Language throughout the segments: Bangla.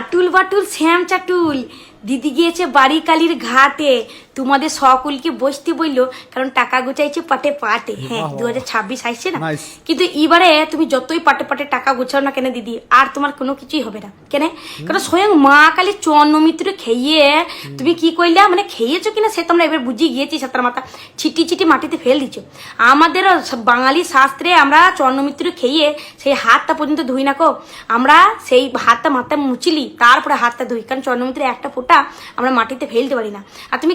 আটুল বাটুল শ্যাম চাটুল। দিদি গিয়েছে বাড়ি কালির ঘাটে। তোমাদের সকলকে বসতে বলল কারণ টাকা গুছাইছে পাটে পাটে। হ্যাঁ দু হাজার ছাব্বিশ আসছে না? কিন্তু এবারে তুমি যতই পাটে পাটে টাকা গোছাও না কেন দিদি আর তোমার কোনো কিছুই হবে না। কেন? কারণ স্বয়ং মা কালী চন্নমিত্র খেয়ে তুমি কি করলে মানে খেয়েছো কিনা সে তোমরা এবার বুঝিয়ে গিয়েছি সাতার মাথা ছিটি ছিটি মাটিতে ফেল দিচ্ছ আমাদের বাঙালি শাস্ত্রে আমরা চন্নমিত্র খেয়ে সেই হাতটা পর্যন্ত ধুই না কো। আমরা সেই হাতটা মাথায় মুচিলি তারপরে হাতটা ধুই কারণ চন্নমিত্রের একটা ফোঁটা আমরা মাটিতে ফেলতে পারি না। আর তুমি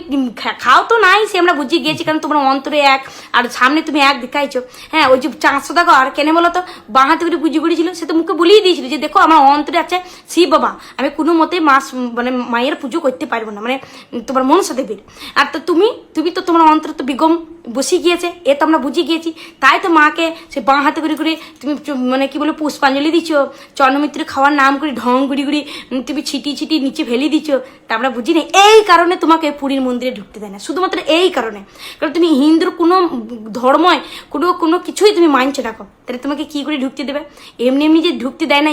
খাও তো নাই, সে আমরা বুঝিয়ে গিয়েছি কারণ তোমার অন্তরে এক, আর সামনে তুমি এক দেখাইছো। হ্যাঁ ওই যে চারশো দেখো, আর কেন বলো তো বাঁ হাতে করে পুজো করেছিল, সে তো মুখে বলেই দিয়েছিল যে, দেখো, আমার অন্তরে আছে শিব বাবা। আমি কোনো মতে মা মানে মায়ের পুজো করতে পারব না। মানে তোমার মনসা দেবীর। আর তো তুমি তুমি তো তোমার অন্তর তো বিগম বসে গিয়েছে, এ তো আমরা বুঝে গিয়েছি। তাই তো মাকে সে বাঁ হাতে করে করে তুমি মানে কি বলে, পুষ্পাঞ্জলি দিচ্ছ চন্দ্রমিত্র খাওয়ার নাম করে ঢং গুড়ি গুড়ি তুমি ছিটি ছিটি নিচে ফেলে দিচ্ছ তা আমরা বুঝি না এই কারণে তোমাকে পুরীর মন্দিরে ঢুকতে দেয় না, শুধুমাত্র এই কারণে। কারণ তুমি হিন্দুর কোনো ধর্মই কোনো কোনো কিছুই তুমি মানছো না। তাহলে তোমাকে কি করে ঢুকতে দেবে? এমনি এমনি যে ঢুকতে দেয় না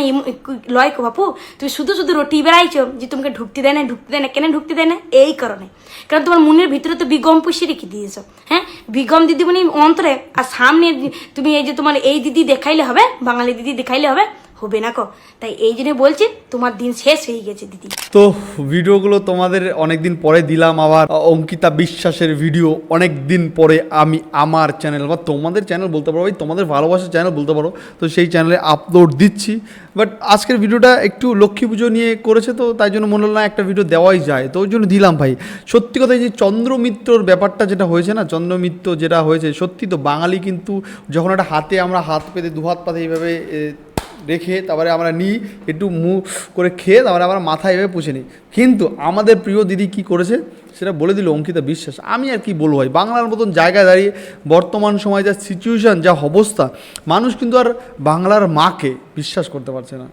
লয় বাপু, তুমি শুধু শুধু রটি বেড়াইছো যে তোমাকে ঢুকতে দেয় না, ঢুকতে দেয় না, কেন ঢুকতে দেয় না? এই কারণে। কারণ তোমার মনের ভিতরে তো বিগম পুষিয়ে রেখে দিয়েছ হ্যাঁ? বিগম দিদি দিদিমণি অন্তরে আর সামনে তুমি এই যে তোমার এই দিদি দেখাইলে হবে, বাঙালি দিদি দেখাইলে হবে হবে না কো তাই এই জন্য বলছি, তোমার দিন শেষ হয়ে গেছে, দিদি। তো ভিডিওগুলো তোমাদের অনেক দিন পরে দিলাম, আবার অঙ্কিতা বিশ্বাসের ভিডিও অনেক দিন পরে আমি আমার চ্যানেল বা তোমাদের চ্যানেল বলতে পারো ভাই তোমাদের ভালোবাসার চ্যানেল বলতে পারো, তো সেই চ্যানেলে আপলোড দিচ্ছি। বাট আজকের ভিডিওটা একটু লক্ষ্মী পুজো নিয়ে করেছে, তো তাই জন্য মনে হলো না একটা ভিডিও দেওয়াই যায়। তো ওই জন্য দিলাম ভাই। সত্যি কথা যে চন্দ্রমিত্রর ব্যাপারটা যেটা হয়েছে না চন্দ্রমিত্র যেটা হয়েছে, সত্যি তো বাঙালি কিন্তু যখন একটা হাতে আমরা হাত পেতে দু হাত পাতে এইভাবে রেখে তারপরে আমরা নিই, একটু মুখ করে খেয়ে তারপরে আমরা মাথায় এভাবে পুষে নিই। কিন্তু আমাদের প্রিয় দিদি কি করেছে? সেটা বলে দিল অঙ্কিতা বিশ্বাস। আমি আর কি বলব ভাই, বাংলার মতন জায়গায় দাঁড়িয়ে বর্তমান সময় যা সিচুয়েশান যা অবস্থা, মানুষ কিন্তু আর বাংলার মাকে বিশ্বাস করতে পারছে না।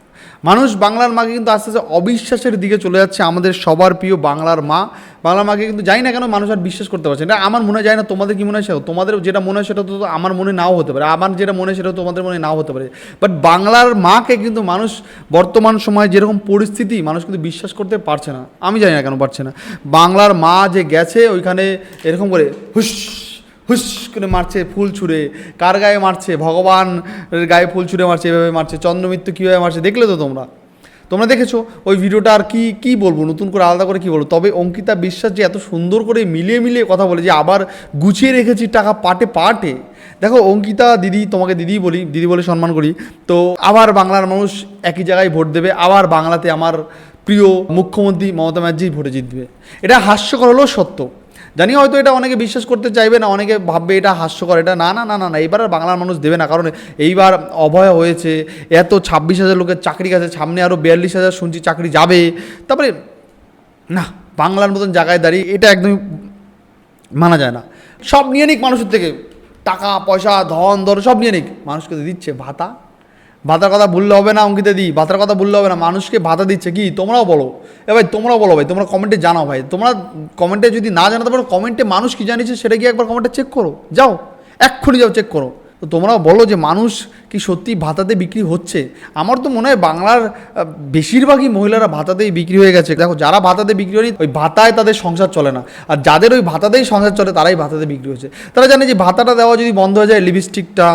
মানুষ বাংলার মাকে কিন্তু আস্তে আস্তে অবিশ্বাসের দিকে চলে যাচ্ছে, আমাদের সবার প্রিয় বাংলার মা। বাংলার মাকে কিন্তু জানি না কেন মানুষ আর বিশ্বাস করতে পারছে এটা আমার মনে যায় না তোমাদের কি মনে হয় তোমাদের যেটা মনে হয় সেটা তো আমার মনে নাও হতে পারে। আমার যেটা মনে হয় সেটা তোমাদের মনে নাও হতে পারে। বাট বাংলার মাকে কিন্তু মানুষ বর্তমান সময়ে যেরকম পরিস্থিতি, মানুষ কিন্তু বিশ্বাস করতে পারছে না। আমি জানি না কেন পারছে না। বাংলার মা যে গেছে, ওইখানে এরকম করে হুস হুস করে মারছে, ফুল ছুঁড়ে। কার গায়ে মারছে? ভগবান গায়ে ফুল ছুঁড়ে মারছে, এভাবে মারছে। চন্দ্রমিত্র কীভাবে মারছে? দেখলে তো তোমরা। তোমরা দেখেছ? ওই ভিডিওটা আর কি কি বলব? নতুন করে আলাদা করে কি বলব? তবে অঙ্কিতা বিশ্বাস যে এত সুন্দর করে মিলিয়ে মিলিয়ে কথা বলে যে আবার গুছিয়ে রেখেছি টাকা পাটে পাটে। দেখো, অঙ্কিতা দিদি, তোমাকে দিদি বলি, দিদি বলে সম্মান করি। তো আবার বাংলার মানুষ একই জায়গায় ভোট দেবে। আবার বাংলাতে আমার প্রিয় মুখ্যমন্ত্রী মমতা ব্যানার্জি ভোটে জিতবে। এটা হাস্যকর হলেও সত্য। জানি হয়তো এটা অনেকে বিশ্বাস করতে চাইবে না, অনেকে ভাববে এটা হাস্যকর, এটা না না না না না, এইবার আর বাংলার মানুষ দেবে না, কারণ এইবার অভয় হয়েছে, এত ছাব্বিশ হাজার লোকের চাকরি গেছে, সামনে আরও বিয়াল্লিশ হাজার শুনছি চাকরি যাবে, তারপরে না, বাংলার মতন জায়গায় দাঁড়িয়ে এটা একদমই মানা যায় না। সব নিয়ে নিক মানুষের থেকে, টাকা, পয়সা, ধন দর সব নিয়ে নিক, মানুষকে দিচ্ছে ভাতা। ভাতার কথা বললে হবে না, অঙ্কিতা দি। ভাতার কথা বললে হবে না, মানুষকে ভাতা দিচ্ছে কি? তোমরাও বলো। এ ভাই, তোমরাও বলো ভাই, তোমরা কমেন্টে জানাও ভাই। তোমরা কমেন্টে যদি না জানাতে পারো কমেন্টে মানুষ কি জানিয়েছে সেটা গিয়ে একবার কমেন্টে চেক করো। যাও, এক্ষুনি যাও চেক করো। তো তোমরাও বলো যে মানুষ কি সত্যি ভাতাতে বিক্রি হচ্ছে? আমার তো মনে হয় বাংলার বেশিরভাগই মহিলারা ভাতাতেই বিক্রি হয়ে গেছে। দেখো, যারা ভাতাতে বিক্রি হয়নি, ওই ভাতায় তাদের সংসার চলে না। আর যাদের ওই ভাতাতেই সংসার চলে, তারাই ভাতাতে বিক্রি হয়েছে তারা জানে যে ভাতাটা দেওয়া যদি বন্ধ হয়ে যায় লিপস্টিকটা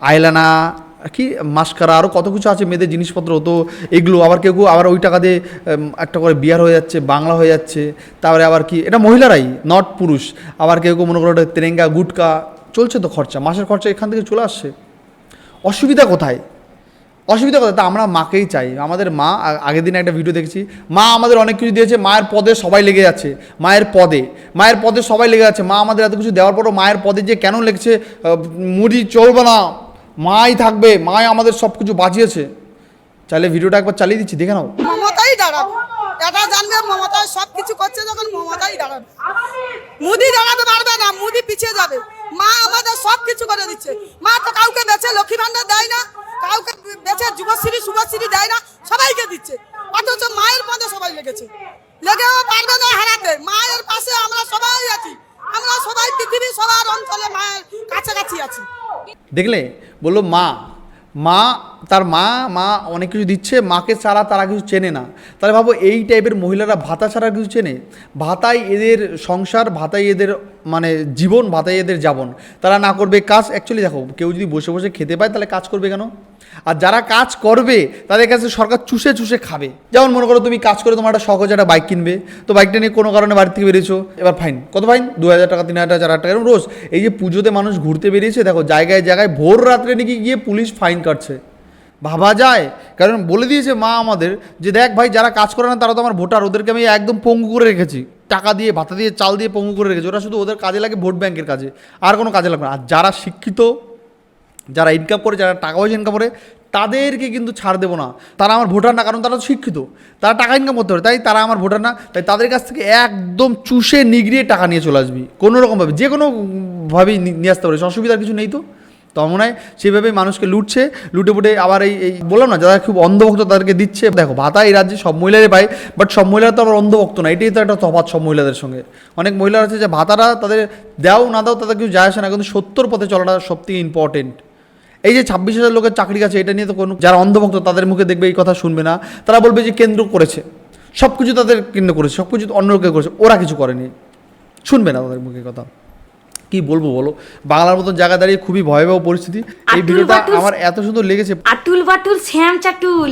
আইলানা কি, মাস্কারা আরও কত কিছু আছে মেয়েদের জিনিসপত্র? তো এগুলো আবার কেউ কেউ আবার ওই টাকা দিয়ে একটা করে বিয়ার হয়ে যাচ্ছে, বাংলা হয়ে যাচ্ছে, তারপরে আবার কি, এটা মহিলারাই নট পুরুষ। আবার কেউ কেউ মনে করো ওটা তেরেঙ্গা, গুটকা, চলছে তো খরচা, মাসের খরচা এখান থেকে চলে আসছে। অসুবিধা কোথায়? অসুবিধা কোথায়? তা আমরা মাকেই চাই। আমাদের মা আগের দিনে একটা ভিডিও দেখেছি, মা আমাদের অনেক কিছু দিয়েছে, মায়ের পদে সবাই লেগে যাচ্ছে, মায়ের পদে। মায়ের পদে সবাই লেগে যাচ্ছে, মা আমাদের এত কিছু দেওয়ার পরও মায়ের পদে যে কেন লেগছে মুড়ি চলবে না। মাই থাকবে মাই আমাদের সব কিছু বাঁচিয়েছে। চাইলে ভিডিওটা একবার চালিয়ে দিচ্ছি দেখে নাও। মমতাই দাঁড়াবে এটা জানবে মমতা সব কিছু করছে যখন মমতাই দাঁড়াবে। মুদি দাঁড়াতে পারবে না মুদি পিছিয়ে যাবে। মা আমাদের সব কিছু করে দিচ্ছে। মা তো কাউকে বেছে লক্ষ্মী ভান্ডার দেয় না কাউকে বেছে যুবশ্রী শুভশ্রী দেয় না সবাইকে দিচ্ছে। অথচ মায়ের পদে সবাই লেগেছে। লেগেও পারবে না হারাতে। মায়ের পাশে আমরা সবাই আছি। আমরা সবাই পৃথিবী সবার অঞ্চলে মায়ের কাছাকাছি আছি। দেখলে বলল মা মা তার মা মা অনেক কিছু দিচ্ছে, মাকে ছাড়া তারা কিছু চেনে না। তাহলে ভাবো এই টাইপের মহিলারা ভাতা ছাড়া কিছু চেনে? ভাতাই এদের সংসার, ভাতাই এদের মানে জীবন, ভাতাই এদের যাবন তারা না করবে কাজ অ্যাকচুয়ালি দেখো, কেউ যদি বসে বসে খেতে পায় তাহলে কাজ করবে কেন? আর যারা কাজ করবে, তাদের কাছে সরকার চুষে চুষে খাবে। যেমন মনে করো তুমি কাজ করে তোমার একটা হচ্ছে একটা বাইক কিনবে। তো বাইকটা নিয়ে কোনো কারণে বাড়ি থেকে বেরিয়েছো, এবার ফাইন কত ফাইন দু হাজার টাকা, তিন হাজার চার হাজার টাকা, এরকম রোজ। এই যে পুজোতে মানুষ ঘুরতে বেরিয়েছে, দেখো, জায়গায় জায়গায় ভোর রাত্রে নাকি গিয়ে পুলিশ ফাইন কাটছে। ভাবা যায়। কারণ বলে দিয়েছে মা আমাদের যে দেখ ভাই, যারা কাজ করে না তারা তো আমার ভোটার। ওদেরকে আমি একদম পঙ্গু করে রেখেছি। টাকা দিয়ে, ভাতা দিয়ে, চাল দিয়ে পঙ্গু করে রেখেছি। ওরা শুধু ওদের কাজে লাগে ভোট ব্যাংকের কাজে। আর কোনো কাজে লাগবে না। আর যারা শিক্ষিত, যারা ইনকাম করে, যারা টাকা পয়সা ইনকাম করে, তাদেরকে কিন্তু ছাড় দেবো না। তারা আমার ভোটার না, কারণ তারা শিক্ষিত। তারা টাকা ইনকাম করতে পারে। তাই তারা আমার ভোটার না। তাই তাদের কাছ থেকে একদম চুষে নিগড়িয়ে টাকা নিয়ে চলে আসবি। কোনো রকমভাবে, যে কোনোভাবেই নিয়ে আসতে পারিস। অসুবিধার কিছু নেই তো। তো মনে হয় সেইভাবে মানুষকে লুটছে, লুটে পুটে আবার এই এই বললাম না, যারা খুব অন্ধভক্ত তাদেরকে দিচ্ছে। দেখো, ভাতা এই রাজ্যে সব মহিলারই পায় বাট সব মহিলারা তো আবার অন্ধভক্ত না, এটাই তো একটা তফাৎ সব মহিলাদের সঙ্গে। অনেক মহিলা আছে যে ভাতারা তাদের দাও না দাও, তাদের কিছু যায় আসে না, কিন্তু সত্তর পথে চলাটা সব থেকে ইম্পর্টেন্ট এই যে ছাব্বিশ হাজার লোকের চাকরি আছে এটা নিয়ে তো কোনো যারা অন্ধভক্ত তাদের মুখে দেখবে এই কথা শুনবে না। তারা বলবে যে কেন্দ্র করেছে। সব কিছু তাদের কেন্দ্র করেছে সব কিছু অন্য লোকে করেছে, ওরা কিছু করেনি। শুনবে না তাদের মুখে কথা। কি বলব বলো? বাংলার মতন জায়গা দাঁড়িয়ে খুবই ভয়াবহ পরিস্থিতি। এই ভিডিওটা আমার এত সুন্দর লেগেছে। আটুল বাটুল শ্যাম চাটুল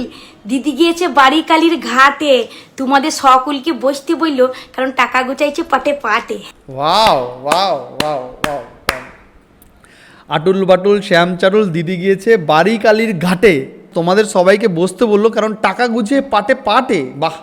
দিদি গিয়েছে বাড়ি কালির ঘাটে। তোমাদের সকলকে বসতে বলল কারণ টাকা গুচাইছে পাটে পাটে ওয়াও ওয়াও ওয়াও ওয়াও আটুল বাটুল শ্যাম চাটুল দিদি গিয়েছে বাড়ি কালির ঘাটে। তোমাদের সবাইকে বসতে বলল কারণ টাকা গুছিয়ে পাটে পাটে বাহ।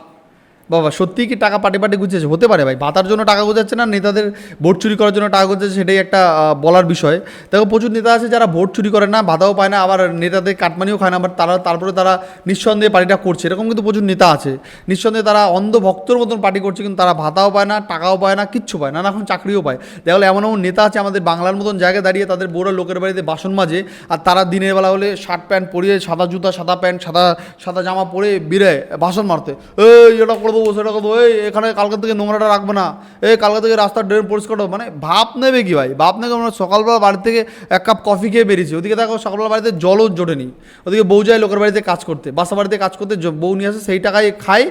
বাবা, সত্যিই কি টাকা পাটে পাটে গুছিয়েছে? হতে পারে ভাই, ভাতার জন্য টাকা গোছাচ্ছে না, নেতাদের ভোট চুরি করার জন্য টাকা গোছাচ্ছে সেটাই একটা বলার বিষয়। দেখো, প্রচুর নেতা আছে যারা ভোট চুরি করে না, ভাতাও পায় না, আবার নেতাদের কাটমানিও খায় না, আবার তারা, তারপরে তারা নিঃসন্দেহে পার্টিটা করছে। এরকম কিন্তু প্রচুর নেতা আছে। নিঃসন্দেহে তারা অন্ধ ভক্তর মতন পার্টি করছে, কিন্তু তারা ভাতাও পায় না, টাকাও পায় না, কিচ্ছু পায় না না এখন চাকরিও পায়। দেখলে এমন এমন নেতা আছে আমাদের বাংলার মতন জায়গায় দাঁড়িয়ে তাদের বড় লোকের বাড়িতে বাসন মাজে, আর তারা দিনের বেলা হলে শার্ট প্যান্ট পরিয়ে সাদা জুতা, সাদা প্যান্ট, সাদা সাদা জামা পরে বেরোয় বাসন মারতে। এই, এটা দেবো সেটা দেবো এই, এখানে কালকে থেকে নোংরাটা রাখবে না। এই, কালকে থেকে রাস্তার ড্রেন পরিষ্কার করো। মানে ভাপ নেবে কি ভাই? ভাপ নেবে মানে সকালবেলা বাড়ি থেকে এক কাপ কফি খেয়ে বেরিয়েছে। ওদিকে দেখো সকালবেলা বাড়িতে জলও জোটেনি। ওদিকে বউ যায় লোকের বাড়িতে কাজ করতে। বাসা বাড়িতে কাজ করতে বউ নিয়ে আসে, সেই টাকায় খায়।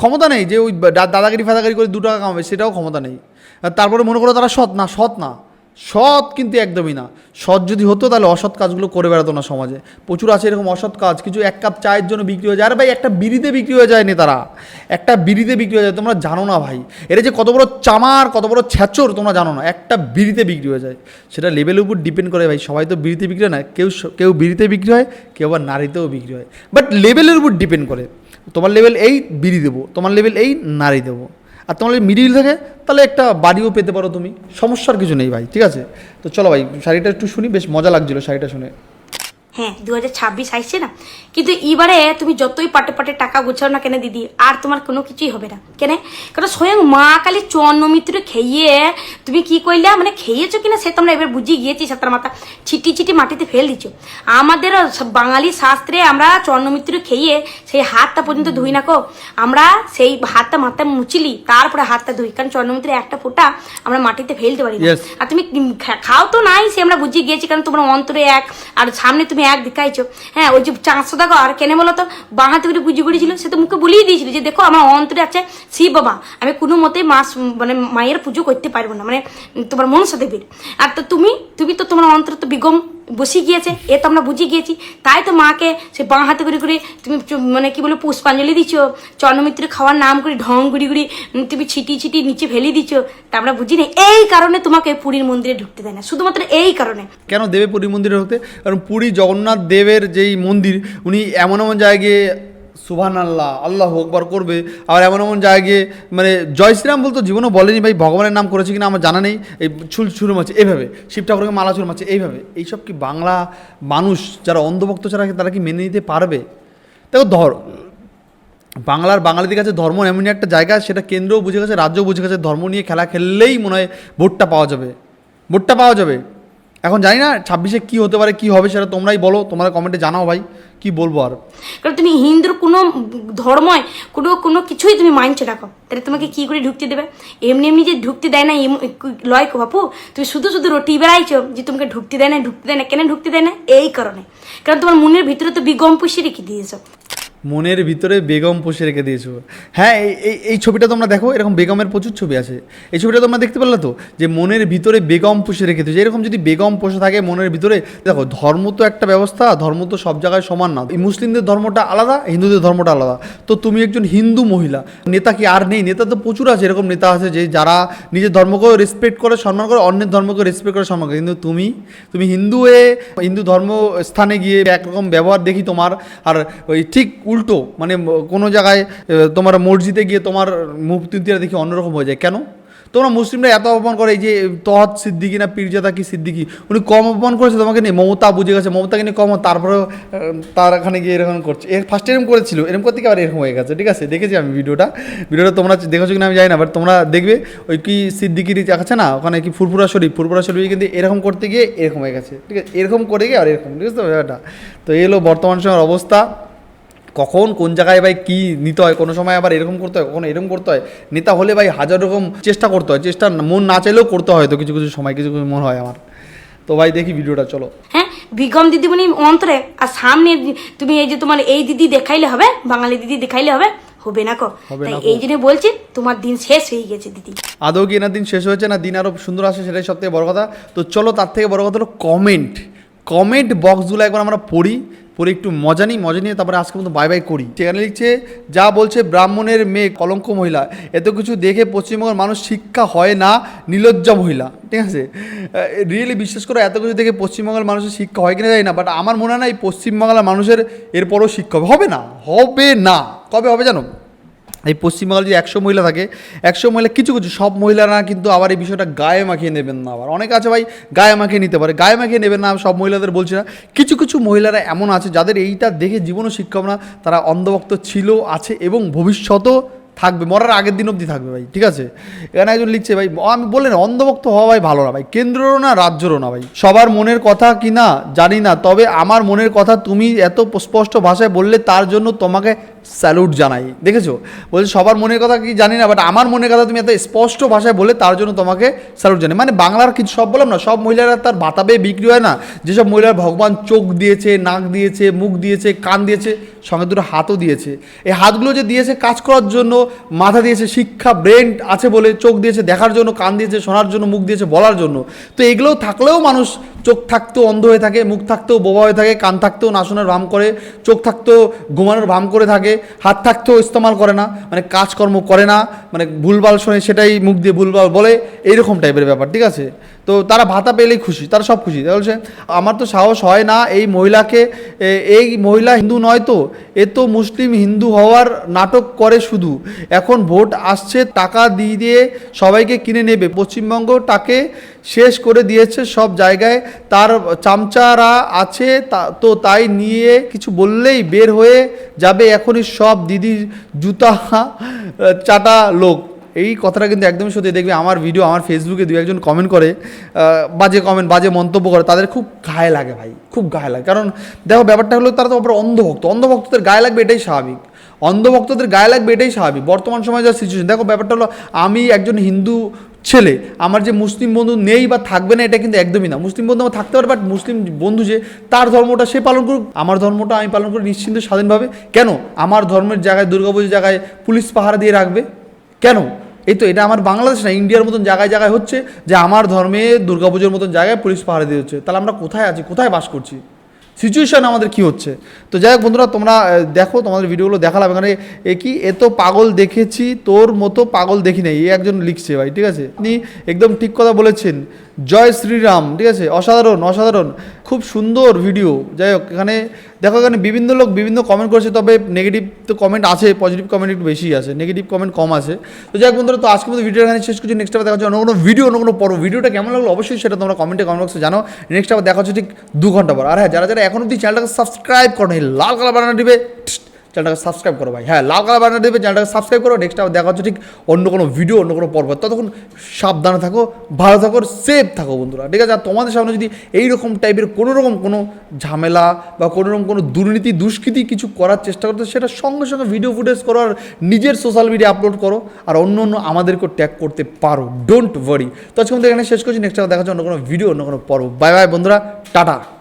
ক্ষমতা নেই যে ওই দাদাগিরি ফাদাগিরি করে দু টাকা কামাবে, সেটাও ক্ষমতা নেই। তারপরে মনে করো তারা সৎ না সৎ না। সৎ কিন্তু একদমই না। সৎ যদি হতো তাহলে অসৎ কাজগুলো করে বেড়াতো না সমাজে। প্রচুর আছে এরকম অসৎ কাজ। কিছু এক কাপ চায়ের জন্য বিক্রি হয়ে যায়। আর ভাই, একটা বিড়িতে বিক্রি হয়ে যায় নেতারা একটা বিড়িতে বিক্রি হয়ে যায়। তোমরা জানো না ভাই। এটা যে কত বড় চামার, কত বড় ছ্যাচর, তোমরা জানো না। একটা বিড়িতে বিক্রি হয়ে যায়। সেটা লেভেলের উপর ডিপেন্ড করে ভাই। সবাই তো বিড়িতে বিক্রি হয় না। কেউ কেউ বিড়িতে বিক্রি হয়, কেউ আবার নারীতেও বিক্রি হয়। বাট লেভেলের উপর ডিপেন্ড করে। তোমার লেভেল এই বিড়ি দেবো। তোমার লেভেল এই নারী দেবো। আর তোমার মিডিল থাকে, তাহলে একটা বাড়িও পেতে পারো তুমি। সমস্যার কিছু নেই ভাই, ঠিক আছে? তো চলো ভাই, শাড়িটা একটু শুনি, বেশ মজা লাগছিল শাড়িটা শুনে। হ্যাঁ। দু হাজার ছাব্বিশ আসছে না? কিন্তু এবারে তুমি যতই পাটে পাটে টাকা গুছাও না কেন দিদি আর তোমার কোনো কিছুই হবে না। কেন? কারণ স্বয়ং মা কালী চন্ন মিত্র খেয়ে তুমি কি করলে মানে খেয়েছো কিনা সে তোমরা এবার বুঝিয়ে গিয়েছি সাতার মাথা ছিটি ছিটি মাটিতে ফেল দিচ্ছ আমাদের বাঙালি শাস্ত্রে আমরা চন্ন মিত্র খেয়ে সেই হাতটা পর্যন্ত ধুই না কো। আমরা সেই হাতটা মাথায় মুচিলি তারপরে হাতটা ধুই। কারণ চন্দ্রমিত্রের একটা ফোঁটা আমরা মাটিতে ফেলতে পারি না। আর তুমি খাও তো নাই সে আমরা বুঝিয়ে গিয়েছি কারণ তোমার অন্তরে এক আর সামনে তুমি এক দেখাইছো। হ্যাঁ ওই যে চারশো টাকা আর কেনে বলতো বাঁ হাতে করে পুজো করেছিল সে তো মুখে বলিয়ে দিয়েছিল যে, দেখো, আমার অন্তরে আছে শিব বাবা, আমি কোনো মতে মা মানে মায়ের পুজো করতে পারব না। মানে তোমার মনসা দেবীর। আর তো তুমি তুমি তো তোমার অন্তর তো বিগম বসে গিয়েছে, এ তো আমরা বুঝে গিয়েছি। তাই তো মাকে সে বাঁ হাতে করে করে তুমি মানে কি বলো পুষ্পাঞ্জলি দিচ্ছ চন্দ্রমিত্র খাওয়ার নাম করে ঢং গুড়ি গুড়ি তুমি ছিটি ছিটি নিচে ফেলে দিচ্ছ, তা আমরা বুঝি না। এই কারণে তোমাকে পুরীর মন্দিরে ঢুকতে দেয় না, শুধুমাত্র এই কারণে। কেন দেবে পুরীর মন্দিরে ঢুকতে? কারণ পুরী জগন্নাথ দেবের যেই মন্দির, উনি এমন এমন জায়গায় সুভান আল্লাহ আল্লাহ আকবার করবে। আর এমন এমন জায়গায় মানে জয় শ্রীরাম বলতো জীবনও বলেনি ভাই, ভগবানের নাম করেছে কিনা আমার জানা নেই। এই ছুল ছুড়ে মারছে, এইভাবে, শিব ঠাকুরকে মালা ছুড়ে মারছে, এইভাবে। এইসব কি বাংলা মানুষ, যারা অন্ধভক্ত ছাড়া তারা কি মেনে নিতে পারবে? দেখো ধর, বাংলার বাঙালিদের কাছে ধর্ম এমনই একটা জায়গা, সেটা কেন্দ্রও বুঝে গেছে, রাজ্যও বুঝে গেছে, ধর্ম নিয়ে খেলা খেললেই মনে হয় ভোটটা পাওয়া যাবে। ভোটটা পাওয়া যাবে। এখন জানি না ছাব্বিশে কি হতে পারে, কী হবে সেটা তোমরাই বলো, তোমরা কমেন্টে জানাও ভাই, কি বলব আর। কারণ তুমি হিন্দুর কোনো ধর্ময়, কোনো কোনো কিছুই তুমি মানছো রাখো। তাহলে তোমাকে কি করে ঢুকতে দেবে? এমনি এমনি যে ঢুকতে দেয় না লয় বাপু, তুমি শুধু শুধু রটি বেড়াইছো যে তোমাকে ঢুকতে দেয় না, ঢুকতে দেয় না, কেন ঢুকতে দেয় না? এই কারণে। কারণ তোমার মনের ভিতরে তো বিগম পুষে রেখে দিয়েছ। মনের ভিতরে বেগম পুষে রেখে দিয়েছ। হ্যাঁ এই- এই ছবিটা তোমরা দেখো, এরকম বেগমের প্রচুর ছবি আছে। এই ছবিটা তোমরা দেখতে পারলে তো? যে মনের ভিতরে বেগম পুষে রেখে দিয়েছে। এরকম যদি বেগম পুষে থাকে মনের ভিতরে, দেখো, ধর্ম তো একটা ব্যবস্থা, ধর্ম তো সব জায়গায় সমান না। মুসলিমদের ধর্মটা আলাদা, হিন্দুদের ধর্মটা আলাদা। তো তুমি একজন হিন্দু মহিলা, নেতা কি আর নেই? নেতা তো প্রচুর আছে, এরকম নেতা আছে যে যারা নিজের ধর্মকেও রেসপেক্ট করে, সম্মান করে, অন্যের ধর্মকে রেসপেক্ট করে, সম্মান করে। কিন্তু তুমি তুমি হিন্দু হয়ে হিন্দু ধর্ম স্থানে গিয়ে একরকম ব্যবহার দেখি তোমার, আর ওই ঠিক উল্টো মানে কোনো জায়গায় তোমার মসজিদে গিয়ে তোমার তুলতে দেখি অন্যরকম হয়ে যায়। কেন? তোমরা মুসলিমরা এত অপমান করে এই যে, তহত সিদ্দিকি না পীরজাদা কি সিদ্দিকি, উনি কম অপমান করেছে তোমাকে নিয়ে? মমতা বুঝে গেছে, মমতাকে নিয়ে কম, তারপরেও তার এখানে গিয়ে এরকম করছে। এর ফার্স্ট এরকম করেছিল, এরকম করতে আবার এরকম হয়ে গেছে, ঠিক আছে? দেখেছি আমি ভিডিওটা। ভিডিওটা তোমরা দেখেছ কিনা আমি জানি না বাট তোমরা দেখবে, ওই কি সিদ্দিকির আছে না, ওখানে কি ফুরফুরা শরীফ ফুরফুরা শরীফ কিন্তু এরকম করতে গিয়ে এরকম হয়ে গেছে, ঠিক আছে? এরকম করে গিয়ে আর এরকম, ঠিক আছে তো তো এই হলো বর্তমান সময়ের অবস্থা। কখন কোন জায়গায় ভাই কী নিতে হয় কোনো সময় আবার এরকম করতে হয় কখনো এরকম করতে হয়? নেতা হলে ভাই হাজার রকম চেষ্টা করতে হয় চেষ্টা মন না চাইলেও করতে হয় তো কিছু কিছু সময় কিছু কিছু মন হয় আমার। তো ভাই দেখি ভিডিওটা চলো। হ্যাঁ বিগম দিদিমণি অন্তরে আর সামনে তুমি এই যে তোমার এই দিদি দেখাইলে হবে বাঙালি দিদি দেখাইলে হবে হবে না কো? তাই এই জন্য বলছি তোমার দিন শেষ হয়ে গেছে দিদি। আদৌ কি না দিন শেষ হয়েছে না দিন আরও সুন্দর আসে সেটাই সব থেকে বড় কথা। তো চলো তার থেকে বড় কথা হলো কমেন্ট কমেন্ট বক্সগুলো একবার আমরা পড়ি পরে একটু মজা নিই, মজা নিয়ে তারপরে আজকে মতো বাই বাই করি। সেখানে লিখছে, যা বলছে ব্রাহ্মণের মেয়ে, কলঙ্ক মহিলা, এত কিছু দেখে পশ্চিমবঙ্গের মানুষ শিক্ষা হয় না, নিলজ্জা মহিলা। ঠিক আছে? রিয়েলি বিশ্বাস করো, এত কিছু দেখে পশ্চিমবঙ্গের মানুষের শিক্ষা হয় কিনা যায় না বাট আমার মনে হয় না এই পশ্চিমবাংলার মানুষের এরপরও শিক্ষা হবে হবে না হবে না। কবে হবে জানো? এই পশ্চিমবাংলায় যে একশো মহিলা থাকে, একশো মহিলা কিছু কিছু, সব মহিলারা কিন্তু আবার এই বিষয়টা গায়ে মাখিয়ে নেবেন না আবার। অনেক আছে ভাই গায়ে মাখিয়ে নিতে পারে, গায়ে মাখিয়ে নেবেন না, সব মহিলাদের বলছি না। কিছু কিছু মহিলারা এমন আছে যাদের এইটা দেখে জীবনও শিক্ষক না, তারা অন্ধভক্ত ছিল, আছে এবং ভবিষ্যতও থাকবে, মরার আগের দিন অবধি থাকবে ভাই, ঠিক আছে? এখানে একজন লিখছে ভাই আমি বললেন অন্ধভক্ত হওয়া ভাই ভালো না ভাই, কেন্দ্ররও না, রাজ্যরও না ভাই। সবার মনের কথা কি না, জানি না, তবে আমার মনের কথা তুমি এত স্পষ্ট ভাষায় বললে তার জন্য তোমাকে স্যালুট জানাই, দেখেছ? বলছে, সবার মনের কথা কি জানি না বাট আমার মনের কথা তুমি এত স্পষ্ট ভাষায় বলে তার জন্য তোমাকে স্যালুট জানাই। মানে বাংলার কিছু সব বললাম না, সব মহিলারা তার ভাতাবে বিক্রি হয় না, যেসব মহিলার ভগবান চোখ দিয়েছে, নাক দিয়েছে, মুখ দিয়েছে, কান দিয়েছে, সঙ্গে দুটো হাতও দিয়েছে। এই হাতগুলো যে দিয়েছে কাজ করার জন্য মাথা দিয়েছে, শিক্ষা ব্রেন আছে বলে চোখ দিয়েছে দেখার জন্য, কান দিয়েছে শোনার জন্য, মুখ দিয়েছে বলার জন্য। তো এগুলো থাকলেও মানুষ চোখ থাকতেও অন্ধ হয়ে থাকে, মুখ থাকতেও বোবা হয়ে থাকে, কান থাকতেও না শোনার ভাম করে, চোখ থাকতেও ঘুমানোর ভাম করে থাকে, হাত থাকতেও ইস্তেমাল করে না মানে কাজকর্ম করে না মানে ভুলভাল শোনে সেটাই মুখ দিয়ে ভুলভাল বলে, এইরকম টাইপের ব্যাপার, ঠিক আছে? তো তারা ভাতা পেলেই খুশি, তারা সব খুশি। তাহলে আমার তো সাহস হয় না এই মহিলাকে এই মহিলা হিন্দু নয় তো, এ তো মুসলিম হিন্দু হওয়ার নাটক করে শুধু। এখন ভোট আসছে, টাকা দিয়ে দিয়ে সবাইকে কিনে নেবে। পশ্চিমবঙ্গ তাকে শেষ করে দিয়েছে সব জায়গায়। তার চামচারা আছে, তা- তাই নিয়ে কিছু বললেই বের হয়ে যাবে এখনই সব দিদির জুতা, চাটা লোক। এই কথাটা কিন্তু একদমই সত্যি। দেখবে আমার ভিডিও আমার ফেসবুকে দু একজন কমেন্ট করে বাজে কমেন্ট বাজে মন্তব্য করে। তাদের খুব গায়ে লাগে ভাই, খুব গায়ে লাগে। কারণ দেখো ব্যাপারটা হলো তারা তো অন্ধভক্ত। অন্ধভক্তদের গায়ে লাগবে এটাই স্বাভাবিক। অন্ধভক্তদের গায়ে লাগবে এটাই স্বাভাবিক। বর্তমান সময় যা সিচুয়েশন দেখো ব্যাপারটা হলো, আমি একজন হিন্দু ছেলে, আমার যে মুসলিম বন্ধু নেই বা থাকবে না, এটা কিন্তু একদমই না। মুসলিম বন্ধু আমার থাকতে পারে বাট মুসলিম বন্ধু যে, তার ধর্মটা সে পালন করুক, আমার ধর্মটা আমি পালন করি নিশ্চিন্ত, স্বাধীনভাবে। কেন? আমার ধর্মের জায়গায় দুর্গাপুজোর জায়গায় পুলিশ পাহারা দিয়ে রাখবে। কেন? এই তো, এটা আমার বাংলাদেশ না, ইন্ডিয়ার মতন জায়গায় জায়গায় হচ্ছে যে, আমার ধর্মে দুর্গাপুজোর মতন জায়গায় পুলিশ পাহারা দিয়ে হচ্ছে তাহলে আমরা কোথায় আছি? কোথায় বাস করছি? সিচুয়েশন আমাদের কি হচ্ছে? তো যাই হোক বন্ধুরা, তোমরা দেখো, তোমাদের ভিডিওগুলো দেখালাম। এখানে, এ কি এত পাগল দেখেছি, তোর মতো পাগল দেখি নাই। এ একজন লিখছে ভাই, ঠিক আছে? আপনি একদম ঠিক কথা বলেছেন। জয় শ্রীরাম, ঠিক আছে? অসাধারণ অসাধারণ। খুব সুন্দর ভিডিও যাই হোক, এখানে দেখো এখানে বিভিন্ন লোক বিভিন্ন কমেন্ট করছে, তবে নেগেটিভ তো কমেন্ট আছে পজিটিভ কমেন্ট একটু বেশি আছে নেগেটিভ কমেন্ট কম আছে। তো যাই বন্ধুরা, তো আজকে মতো ভিডিও এখানে শেষ করছি। নেক্সট আবার দেখা হচ্ছে অন্য কোনো ভিডিও অন্য কোনো পর্ব। ভিডিওটা কেমন লাগল অবশ্যই সেটা তোমরা কমেন্টে কমেন্ট বক্সে জানো নেক্সট আবার দেখা হচ্ছে ঠিক দু ঘণ্টা পর। আর হ্যাঁ যারা যারা এখন অব্দি চ্যানেলটাকে সাবস্ক্রাইব করো লাল কালার বানানো দিবে চ্যানেলটাকে সাবস্ক্রাইব করো ভাই। হ্যাঁ লাল কালার বাটন দেবে চ্যানেলটাকে সাবস্ক্রাইব করো। নেক্সট আবার দেখা হচ্ছে ঠিক অন্য কোনো ভিডিও অন্য কোনো পর্ব। ততক্ষণ সাবধানে থাকো, ভালো থাকো সেফ থাকো বন্ধুরা। ঠিক আছে? আর তোমাদের সামনে যদি এইরকম টাইপের কোনো রকম কোনো ঝামেলা বা কোনো রকম কোনো দুর্নীতি, দুষ্কৃতি কিছু করার চেষ্টা করতে সেটা সঙ্গে সঙ্গে ভিডিও ফুটেজ করো আর নিজের সোশ্যাল মিডিয়া আপলোড করো। আর অন্য অন্য আমাদেরকেও ট্যাগ করতে পারো। ডোন্ট ওয়ারি তো আজকে আমাদের এখানে শেষ করছি। নেক্সট দেখা হচ্ছে অন্য কোনো ভিডিও অন্য কোনো পর্ব। বাই বাই বন্ধুরা। টাটা।